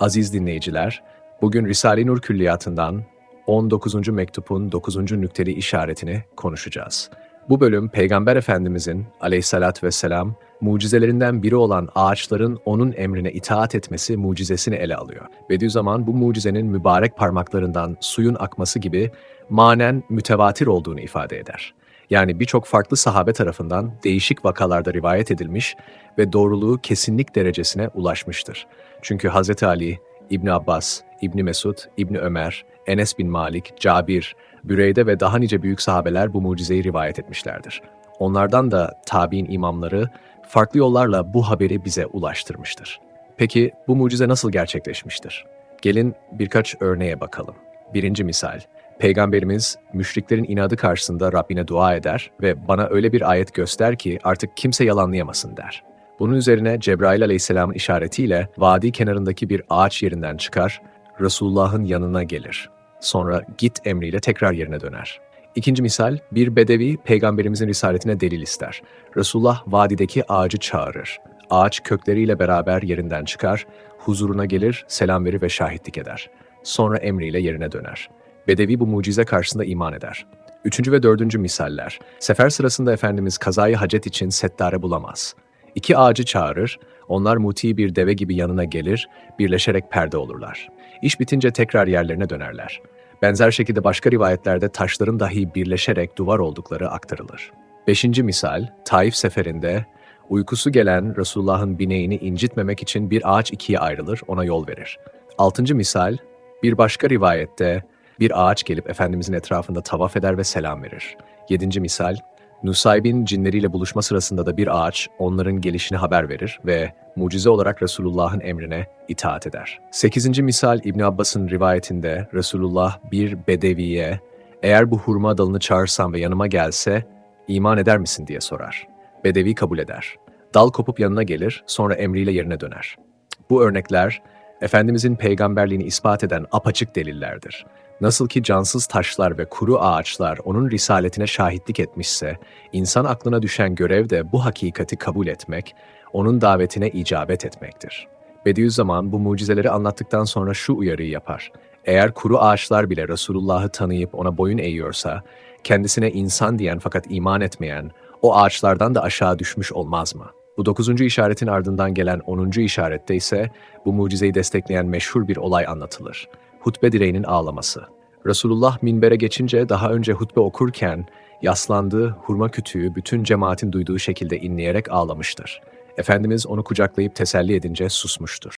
Aziz dinleyiciler, bugün Risale-i Nur Külliyatı'ndan 19. mektupun 9. nükteli işaretini konuşacağız. Bu bölüm Peygamber Efendimizin aleyhissalatü vesselam mucizelerinden biri olan ağaçların onun emrine itaat etmesi mucizesini ele alıyor. Bediüzzaman bu mucizenin mübarek parmaklarından suyun akması gibi manen mütevatir olduğunu ifade eder. Yani birçok farklı sahabe tarafından değişik vakalarda rivayet edilmiş ve doğruluğu kesinlik derecesine ulaşmıştır. Çünkü Hz. Ali, İbni Abbas, İbni Mesud, İbni Ömer, Enes bin Malik, Cabir, Büreyde ve daha nice büyük sahabeler bu mucizeyi rivayet etmişlerdir. Onlardan da tabi'in imamları farklı yollarla bu haberi bize ulaştırmıştır. Peki bu mucize nasıl gerçekleşmiştir? Gelin birkaç örneğe bakalım. Birinci misal, Peygamberimiz müşriklerin inadı karşısında Rabbine dua eder ve bana öyle bir ayet göster ki artık kimse yalanlayamasın der. Bunun üzerine Cebrail aleyhisselamın işaretiyle vadi kenarındaki bir ağaç yerinden çıkar, Resulullah'ın yanına gelir. Sonra git emriyle tekrar yerine döner. İkinci misal, bir bedevi peygamberimizin risaletine delil ister. Resulullah vadideki ağacı çağırır. Ağaç kökleriyle beraber yerinden çıkar, huzuruna gelir, selam verir ve şahitlik eder. Sonra emriyle yerine döner. Bedevi bu mucize karşısında iman eder. Üçüncü ve dördüncü misaller. Sefer sırasında Efendimiz kazayı hacet için settare bulamaz. İki ağacı çağırır, onlar muti bir deve gibi yanına gelir, birleşerek perde olurlar. İş bitince tekrar yerlerine dönerler. Benzer şekilde başka rivayetlerde taşların dahi birleşerek duvar oldukları aktarılır. Beşinci misal, Taif seferinde uykusu gelen Resulullah'ın bineğini incitmemek için bir ağaç ikiye ayrılır, ona yol verir. Altıncı misal, bir başka rivayette bir ağaç gelip Efendimizin etrafında tavaf eder ve selam verir. Yedinci misal, Nusaybin cinleriyle buluşma sırasında da bir ağaç onların gelişini haber verir ve mucize olarak Resulullah'ın emrine itaat eder. Sekizinci misal İbn Abbas'ın rivayetinde Resulullah bir bedeviye eğer bu hurma dalını çağırsam ve yanıma gelse iman eder misin diye sorar. Bedevi kabul eder. Dal kopup yanına gelir sonra emriyle yerine döner. Bu örnekler Efendimizin peygamberliğini ispat eden apaçık delillerdir. Nasıl ki cansız taşlar ve kuru ağaçlar onun risaletine şahitlik etmişse, insan aklına düşen görev de bu hakikati kabul etmek, onun davetine icabet etmektir. Bediüzzaman bu mucizeleri anlattıktan sonra şu uyarıyı yapar. Eğer kuru ağaçlar bile Resulullah'ı tanıyıp ona boyun eğiyorsa, kendisine insan diyen fakat iman etmeyen, o ağaçlardan da aşağı düşmüş olmaz mı? Bu dokuzuncu işaretin ardından gelen onuncu işarette ise bu mucizeyi destekleyen meşhur bir olay anlatılır. Hutbe direğinin ağlaması. Resulullah minbere geçince daha önce hutbe okurken yaslandığı hurma kütüğü bütün cemaatin duyduğu şekilde inleyerek ağlamıştır. Efendimiz onu kucaklayıp teselli edince susmuştur.